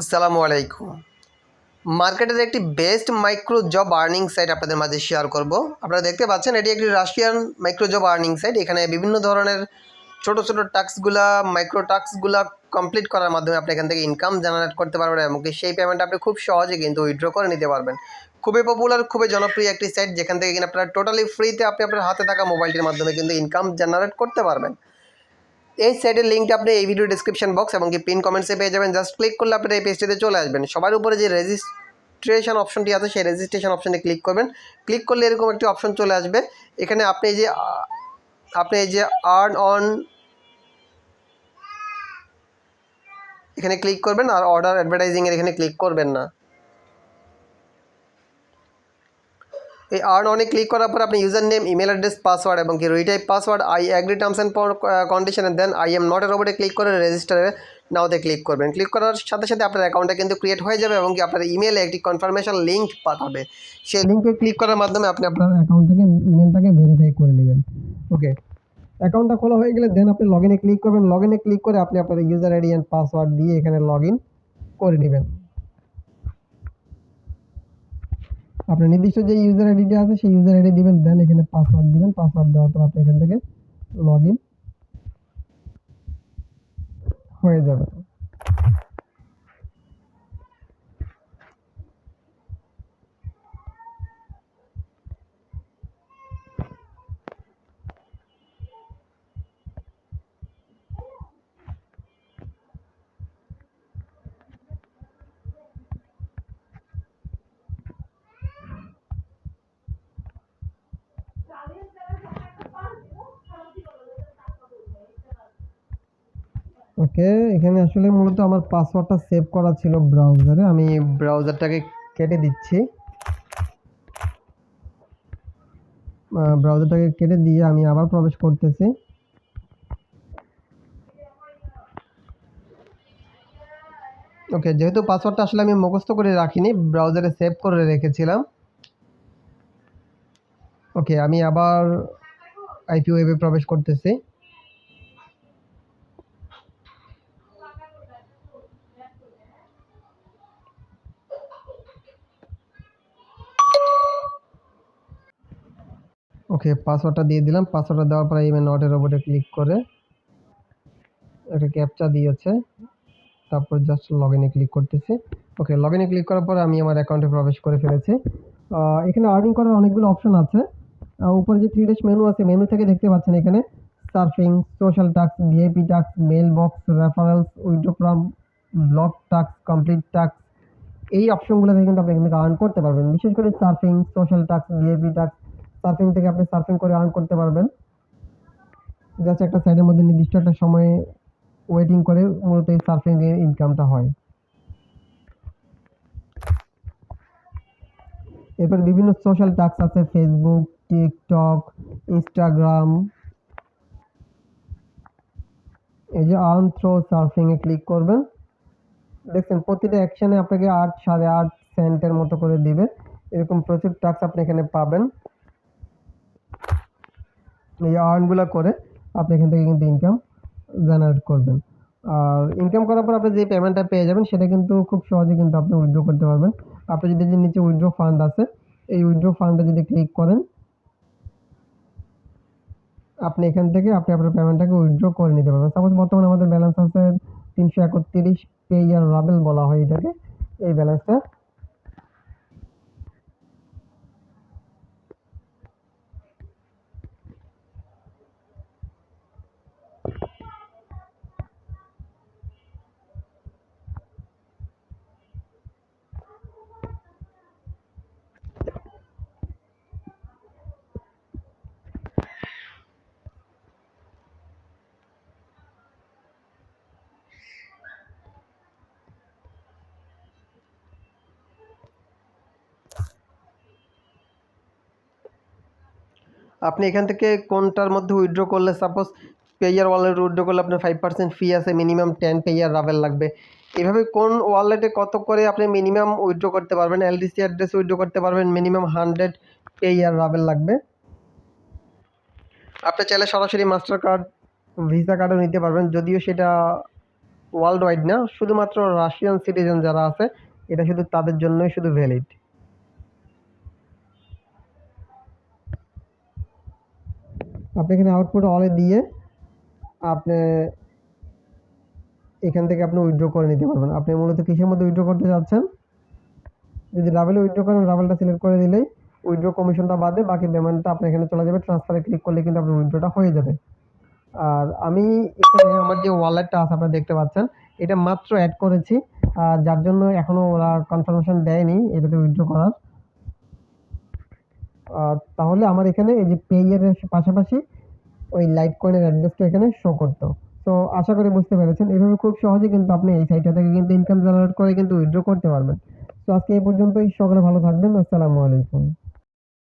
আসসালামু আলাইকুম। মার্কেটের একটি best micro job earning site আপনাদের মাঝে শেয়ার করব। আপনারা দেখতে পাচ্ছেন, এটি একটি Russian micro job earning site. এখানে বিভিন্ন ধরনের ছোট ছোট টাস্কগুলা, মাইক্রো টাস্কগুলা কমপ্লিট করার মাধ্যমে আপনি এখান থেকে ইনকাম জেনারেট করতে পারবেন এবং সেই পেমেন্ট আপনি খুব সহজে কিন্তু উইথড্র করে নিতে পারবেন। খুবই পপুলার খুবই জনপ্রিয় একটি সাইট, যেখান থেকে কিনা আপনারা টোটালি ফ্রিতে আপনি আপনার হাতে থাকা মোবাইলটির মাধ্যমে কিন্তু ইনকাম জেনারেট করতে পারবেন। এই সাইটের লিঙ্কটা আপনি এই ভিডিও ডিসক্রিপশন বক্স এবং কি পিন কমেন্টসে পেয়ে যাবেন। জাস্ট ক্লিক করলে আপনি এই পেজটিতে চলে আসবেন। সবার উপরে যে রেজিস্ট্রেশন অপশনটি আছে, সেই রেজিস্ট্রেশন অপশনে ক্লিক করবেন। ক্লিক করলে এরকম একটি অপশন চলে আসবে। এখানে আপনি যে, আপনি এই যে আর্ন অন এখানে ক্লিক করবেন আর অর্ডার অ্যাডভার্টাইজিংয়ের এখানে ক্লিক করবেন না। এই আর্ন অনে ক্লিক করার পর আপনি user name email address password এবং কি retype password I agree terms and condition then I am not এর ওপরে ক্লিক করে রেজিস্টারে নাওতে ক্লিক করবেন। ক্লিক করার সাথে সাথে আপনার অ্যাকাউন্টটা কিন্তু ক্রিয়েট হয়ে যাবে এবং কি আপনার ইমেলে একটি কনফার্মেশন লিঙ্ক পাঠাবে। সেই লিঙ্কে ক্লিক করার মাধ্যমে আপনি আপনার অ্যাকাউন্ট থেকে ইমেলটাকে ভেরিফাই করে নেবেন। ওকে অ্যাকাউন্টটা খোলা হয়ে গেলে দেন আপনি লগ ইনে ক্লিক করবেন। লগ ইনে ক্লিক করে আপনি আপনার ইউজার আইডি অ্যান্ড পাসওয়ার্ড দিয়ে এখানে লগ ইন করে নেবেন। আপনার নির্দিষ্ট যে ইউজার আইডিটা আছে, সেই ইউজার আইডি দিবেন দেন এখানে পাসওয়ার্ড দিবেন পাসওয়ার্ড দেওয়ার পর আপনি এখান থেকে লগ হয়ে যাবে। ওকে, এখানে আসলে মূলত আমার পাসওয়ার্ডটা সেভ করা ছিল ব্রাউজারে আমি ব্রাউজারটাকে কেটে দিচ্ছি। ব্রাউজারটাকে কেটে দিয়ে আমি আবার প্রবেশ করতেছি। ওকে, যেহেতু পাসওয়ার্ডটা আসলে আমি মুখস্থ করে রাখিনি ব্রাউজারে সেভ করে রেখেছিলাম। ওকে, আমি আবার আইপি ওয়েবে প্রবেশ করতেছি। ওকে পাসওয়ার্ডটা দিয়ে দিলাম। পাসওয়ার্ডটা দেওয়ার পরে এই নটের ওপরে ক্লিক করে একটা ক্যাপচা দিয়েছে। তারপর জাস্ট লগ ইনে ক্লিক করতেছি। ওকে লগ ইনে ক্লিক করার পরে আমি আমার অ্যাকাউন্টে প্রবেশ করে ফেলেছি। এখানে আর্নিং করার অনেকগুলো অপশন আছে। উপরে যে থ্রি ডেস মেনু আছে মেনু থেকে দেখতে পাচ্ছেন এখানে surfing social task VIP task mail box referrals উইড্রোগ্রাম block task complete task এই অপশনগুলো থেকে কিন্তু আপনি এখান থেকে আর্ন করতে পারবেন। বিশেষ করে surfing social task VIP task surfing থেকে আপনি সার্ফিং করে আর্ন করতে পারবেন। জাস্ট একটা সাইডের মধ্যে নির্দিষ্ট একটা সময়ে ওয়েটিং করে মূলত এই সার্ফিং এর ইনকামটা হয়। এরপর বিভিন্ন সোশ্যাল টাস্ক আছে ফেসবুক টিকটক ইনস্টাগ্রাম এই যে আর্ন থ্রো সার্ফিং এ ক্লিক করবেন। দেখছেন, প্রতিটা অ্যাকশনে আপনাকে আট, সাড়ে আট সেন্টের মতো করে দিবে। এরকম প্রচুর টাস্ক আপনি এখানে পাবেন। এই আর্নগুলো করে আপনি এখান থেকে কিন্তু ইনকাম জেনারেট করবেন। আর ইনকাম করার পর আপনি যে পেমেন্টটা পেয়ে যাবেন, সেটা কিন্তু খুব সহজে কিন্তু আপনি উইথড্র করতে পারবেন। আপনি যদি যে নিচে উইথড্র ফান্ড আছে, এই উইথড্র ফান্ডে যদি ক্লিক করেন, আপনি এখান থেকে আপনি আপনার পেমেন্টটাকে উইথড্র করে নিতে পারবেন। সাপোজ বর্তমানে আমাদের ব্যালেন্স আছে তিনশো একত্রিশ পে ইয়ার রাবেল বলা হয় এটাকে। এই ব্যালেন্সটা আপনি এখান থেকে কোনটার মধ্যে উইথড্র করলে সাপোজ পেয়ার ওয়ালেট উইড্রো করলে আপনার ফাইভ পার্সেন্ট ফি আছে মিনিমাম টেন পেয়ার রাভেল লাগবে। এভাবে কোন ওয়ালেটে কত করে আপনি মিনিমাম উইথড্র করতে পারবেন? এলডিসি অ্যাড্রেস উইড্রো করতে পারবেন মিনিমাম হান্ড্রেড পেয়ার রাভেল লাগবে। আপনি চাইলে সরাসরি মাস্টার কার্ড ভিসা কার্ডও নিতে পারবেন, যদিও সেটা ওয়ার্ল্ড ওয়াইড না, শুধুমাত্র রাশিয়ান সিটিজেন যারা আছে, এটা শুধু তাদের জন্যই শুধু ভ্যালিড আপনি এখানে আউটপুট অলে দিয়ে আপনি এখান থেকে আপনি উইথড্র করে নিতে পারবেন। আপনি মূলত কিসের মধ্যে উইথড্র করতে চাচ্ছেন যদি রাভেলে উইথড্র করেন রাভেলটা সিলেক্ট করে দিলেই উইথড্র কমিশনটা বাদে বাকি পেমেন্টটা আপনার এখানে চলে যাবে। ট্রান্সফারে ক্লিক করলে কিন্তু আপনার উইথড্রটা হয়ে যাবে। আর আমি এখানে আমার যে ওয়ালেটটা আছে আপনারা দেখতে পাচ্ছেন এটা মাত্র অ্যাড করেছি। আর যার জন্য এখনও ওরা কনফার্মেশন দেয়নি এটাতে উইথড্র করার। তাহলে আমার এখানে এই যে পেয়ের পাশাপাশি ওই লাইট কয়েনের অ্যাড্রেসটা এখানে শো করতো। তো আশা করি বুঝতে পেরেছেন। এভাবে খুব সহজে কিন্তু আপনি এই সাইটটা থেকে কিন্তু ইনকাম জেনারেট করে কিন্তু উইথড্র করতে পারবেন। তো আজকে এই পর্যন্তই। সকলে ভালো থাকবেন। আসসালামু আলাইকুম।